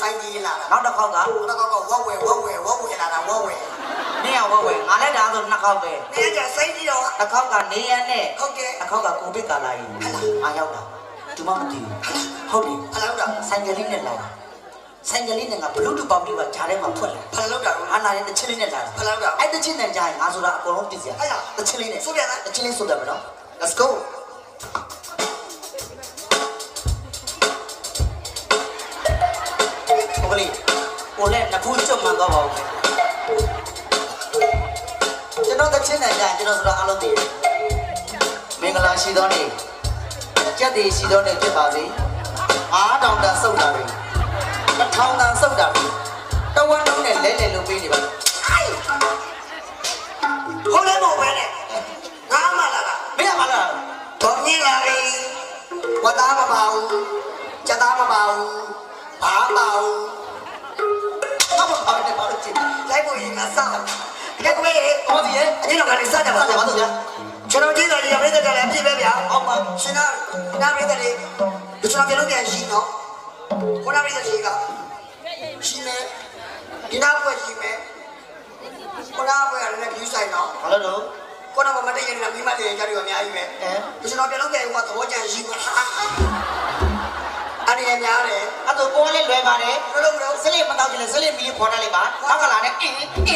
ဆိုင်ကြီးလာတာနောက်တစ်ခေါက်ကတော့ကောဝဝဲဝဝဲဝဝဲလာတာဝဝဲနင်းအောင်ဝဲဝဲငါလည်းဒါဆိုနှစ်ခေါက်ပဲနေကြဆိုင်ကြီးတော့တစ်ခေါက်ကနေရနဲ့ဟုတ်ကဲ့တစ်ခေါက်ကကိုဗစ်ကာလာကြီးအားရောက်တာဒီမှမသိဘူးဟုတ်ပြီဖလောက်တာဆိုင်ကလေးနဲ့လာတာဆိုင်ကလေးနဲ့ငါဘလူးတူပေါင်းပြီးတော့ဂျားထဲမှာဖွက်လာဖလောက်တာအာနာရဲ့တချင်းလေးနဲ့လာတာဖလောက်တာအဲ့တချင်းနဲ့ကြာရင်ငါဆိုတာအကုန်လုံးပြည့်စရာအဲ့ဒါတချင်းလေးနဲ့ဆိုပြန်လားတချင်းလေးဆိုတယ်မနော် let's go ကိုလည်းနှစ်ခုကျွတ်မှန်တော့ပါဦးကျွန်တော်တချင်းနဲ့ကြာရင်ကျွန်တော်ဆိုတာအားလုံးသိတယ်မင်္ဂလာရှိသောနေ့ကြက်တည်ရှိသောနေ့ဖြစ်ပါစေအားတောင်တန်ဆုပ်တာတွေတစ်ထောင်တန်ဆုပ်တာတွေတဝန်းလုံးနဲ့လဲလဲလို့ပေးနေပါအိုင်ဟိုလည်းမဟုတ်ပဲနဲ့ငါမှလာတာမင်းကမလားတော်ကြီးလာပြီဝတ်သားမပါဘူးကြက်သားမပါဘူးဘာပါဘူးဘာ လိုက်ဖို့ရင်ကစားကဲကွေးဟောဒီရဲ့အရင်တော့ကနေစားကြပါဘာဦးလို့ဗျာကျွန်တော်ကျေးဇူးတင်ရပြည်တဲ့ကလည်းအပြည့်ပဲဗျာအောက်မှာရှင်နာနာပြည်တဲ့လေကျွန်တော်ပြောလို့ပြန်ရှိနော်ခေါနာပြည်တဲ့ရှိကရှိမယ်ဒီနာဘွယ်ရှိမယ်ခေါနာဘွယ်ကလည်းဒီဆိုင်နော်ဘာလို့လို့ခေါနာဘမတည့်ရင်လည်းမိမတည့်ရင်ကြတယ်အများကြီးပဲအဲကျွန်တော်ပြောလို့ပြန်ဟိုကသဘောကျရှိမှာအဲ့ဒီအများတယ်အဲ့တော့ပေါ်လေးလွယ်ပါတယ်ဘယ်လိုမလို့စလိမ တောက်ကြလေစလိမီခေါ်ထားလိုက်ပါနောက်ကလာနဲ့အင်းအင်းအ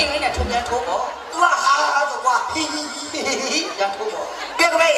င်းနဲ့ထုံပြန်ထိုးပေါ့သူကဟာဆိုကွာဟီဟီဟီရထိုးပေါ့ကဲကွေး